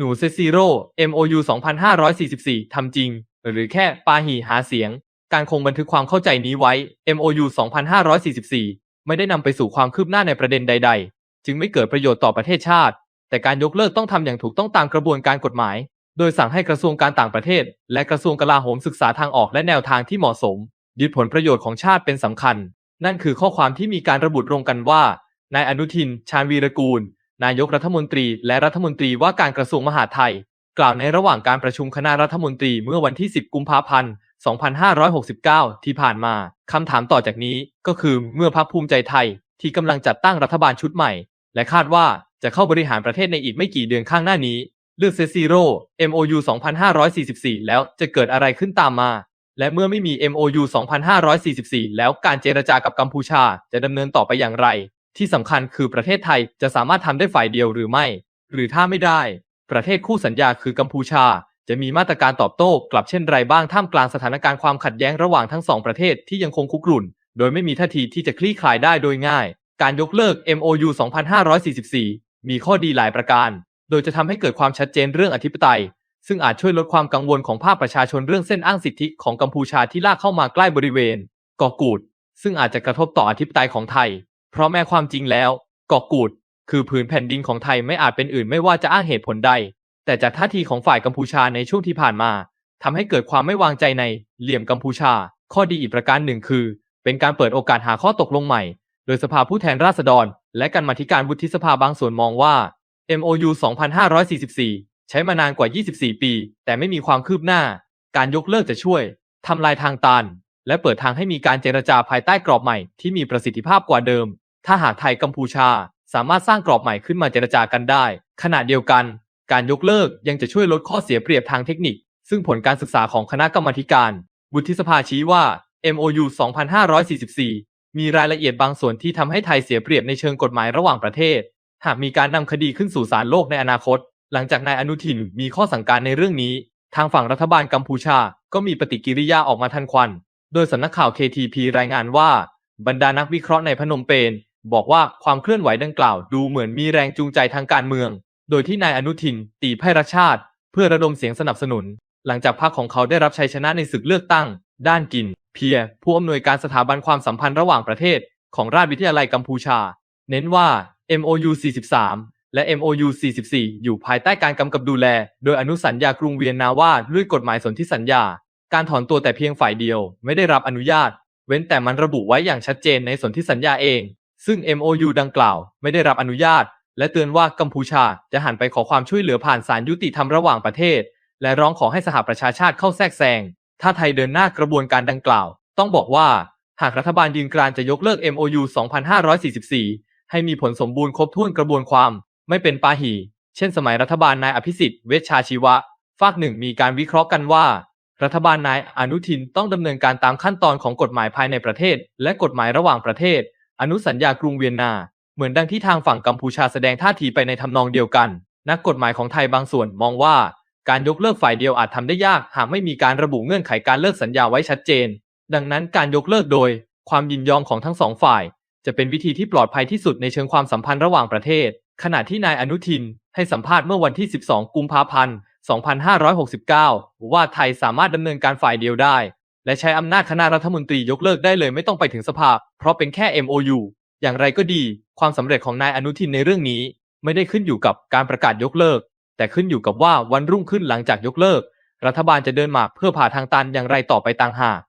หนูเซซิโร่ MOU 2544 ทำจริง หรือแค่ปาหีหาเสียง การคงบันทึกความเข้าใจนี้ไว้ MOU 2544 ไม่ได้นำไปสู่ความคืบหน้าในประเด็นใด ๆ จึงไม่เกิดประโยชน์ต่อประเทศชาติ แต่การยกเลิกต้องทำอย่างถูกต้องตามกระบวนการกฎหมาย โดยสั่งให้กระทรวงการต่างประเทศ และกระทรวงกลาโหมศึกษาทางออกและแนวทางที่เหมาะสม ยึดผลประโยชน์ของชาติเป็นสำคัญ นั่นคือข้อความที่มีการระบุตรงกันว่า นายอนุทิน ชาญวีรกูล นายกรัฐมนตรีและรัฐมนตรีว่าการกระทรวงมหาดไทย กล่าวในระหว่างการประชุมคณะรัฐมนตรีเมื่อวันที่ 10 กุมภาพันธ์ 2569 ที่ผ่านมาคำถามต่อจากนี้ก็คือเมื่อพรรคภูมิใจไทย ที่กำลังจัดตั้งรัฐบาลชุดใหม่ และคาดว่าจะเข้าบริหารประเทศในอีกไม่กี่เดือนข้างหน้านี้ เลือกเซซิโร่ MOU 2544 แล้วจะเกิดอะไรขึ้นตามมา และเมื่อไม่มี MOU 2544 แล้วการเจรจากับกัมพูชาจะดำเนินต่อไปอย่างไร ที่สำคัญคือประเทศไทยจะสามารถทำได้ฝ่ายเดียวหรือไม่ หรือถ้าไม่ได้ ประเทศคู่สัญญาคือกัมพูชา จะมีมาตรการตอบโต้กลับเช่นไรบ้างท่ามกลางสถานการณ์ความขัดแย้งระหว่างทั้งสองประเทศที่ยังคงคุกรุ่น โดยไม่มีท่าทีที่จะคลี่คลายได้โดยง่าย การยกเลิก MOU 2544 มีข้อดีหลายประการ โดยจะทำให้เกิดความชัดเจนเรื่องอธิปไตย ซึ่งอาจช่วยลดความกังวลของภาคประชาชนเรื่องเส้นอ้างสิทธิของกัมพูชาที่ลากเข้ามาใกล้บริเวณกาะกูดซึ่งอาจจะกระทบต่ออธิปไตยของไทย เพราะแม้ความจริงแล้วเกาะกูด คือผืนแผ่นดินของไทยไม่อาจเป็นอื่นไม่ว่าจะอ้างเหตุผลใด แต่จากท่าทีของฝ่ายกัมพูชาในช่วงที่ผ่านมาทำให้เกิดความไม่วางใจในเหลี่ยมกัมพูชา ข้อดีอีกประการหนึ่งคือ เป็นการเปิดโอกาสหาข้อตกลงใหม่ โดยสภาผู้แทนราษฎร และการมาธิการวุฒิสภาบางส่วนมองว่า MOU 2544 ใช้มานานกว่า 24 ปี แต่ไม่มีความคืบหน้า การยกเลิกจะช่วยทำลายทางตัน และเปิดทางให้มีการเจรจาภายใต้กรอบใหม่ที่มีประสิทธิภาพกว่าเดิม ถ้าหากไทยกัมพูชา สามารถสร้างกรอบใหม่ขึ้นมาเจรจากันได้ ขณะเดียวกัน การยกเลิกยังจะช่วยลดข้อเสียเปรียบทางเทคนิค ซึ่งผลการศึกษาของคณะกรรมาธิการวุฒิสภาชี้ว่า MOU 2544 มีรายละเอียดบางส่วนที่ทำให้ไทยเสียเปรียบในเชิงกฎหมายระหว่างประเทศ หากมีการนำคดีขึ้นสู่ศาลโลกในอนาคต หลังจากนายอนุทินมีข้อสั่งการในเรื่องนี้ ทางฝั่งรัฐบาลกัมพูชาก็มีปฏิกิริยาออกมาทันควัน โดยสำนักข่าว KTP รายงานว่า บรรดานักวิเคราะห์ในพนมเปญบอกว่าความเคลื่อนไหวดังกล่าวดูเหมือนมีแรงจูงใจทางการเมือง โดยที่นายอนุทิน ตีไพ่รัชชาติ เพื่อระดมเสียงสนับสนุน หลังจากพรรคของเขาได้รับชัยชนะในศึกเลือกตั้ง ด้านกิน เพีย ผู้อำนวยการสถาบันความสัมพันธ์ระหว่างประเทศ ของราชวิทยาลัยกัมพูชา เน้นว่า MOU 43 และ MOU 44 อยู่ภายใต้การกำกับดูแล โดยอนุสัญญากรุงเวียนนาว่าด้วยกฎหมายสนธิสัญญา การถอนตัวแต่เพียงฝ่ายเดียวไม่ได้รับอนุญาต เว้นแต่มันระบุไว้อย่างชัดเจนในสนธิสัญญาเอง ซึ่ง MOU ดังกล่าวไม่ได้รับอนุญาต และเตือนว่ากัมพูชาจะหันไปขอความช่วยเหลือผ่านศาลยุติธรรมระหว่างประเทศ และร้องขอให้สหประชาชาติเข้าแทรกแซง ถ้าไทยเดินหน้ากระบวนการดังกล่าว ต้องบอกว่า หากรัฐบาลยืนกรานจะยกเลิก MOU 2544 ให้มีผลสมบูรณ์ครบถ้วนกระบวนความ ไม่เป็นปาหี เช่น สมัยรัฐบาลนายอภิสิทธิ์เวชชาชีวะ ฝากหนึ่งมีการวิเคราะห์กันว่า รัฐบาลนายอนุทินต้องดำเนินการตามขั้นตอนของกฎหมายภายในประเทศ และกฎหมายระหว่างประเทศ อนุสัญญากรุงเวียนนา เหมือนดังที่ทางฝั่งกัมพูชาแสดงท่าทีไปในทำนองเดียวกัน นักกฎหมายของไทยบางส่วนมองว่า การยกเลิกฝ่ายเดียวอาจทำได้ยาก หากไม่มีการระบุเงื่อนไขการเลิกสัญญาไว้ชัดเจน ดังนั้นการยกเลิกโดย ความยินยอมของทั้งสองฝ่าย จะเป็นวิธีที่ปลอดภัยที่สุดในเชิงความสัมพันธ์ระหว่างประเทศ ขณะที่นายอนุทินให้สัมภาษณ์เมื่อวันที่ 12 กุมภาพันธ์ 2569 ว่าไทยสามารถดำเนินการฝ่ายเดียวได้ และใช้อำนาจคณะรัฐมนตรียกเลิกได้เลยไม่ต้องไปถึงสภา เพราะเป็นแค่ MOU อย่างไรก็ดี ความสำเร็จของนายอนุทินในเรื่องนี้ ไม่ได้ขึ้นอยู่กับการประกาศยกเลิก แต่ขึ้นอยู่กับว่าวันรุ่งขึ้นหลังจากยกเลิก รัฐบาลจะเดินหมากเพื่อผ่าทางตันอย่างไรต่อไปต่างหาก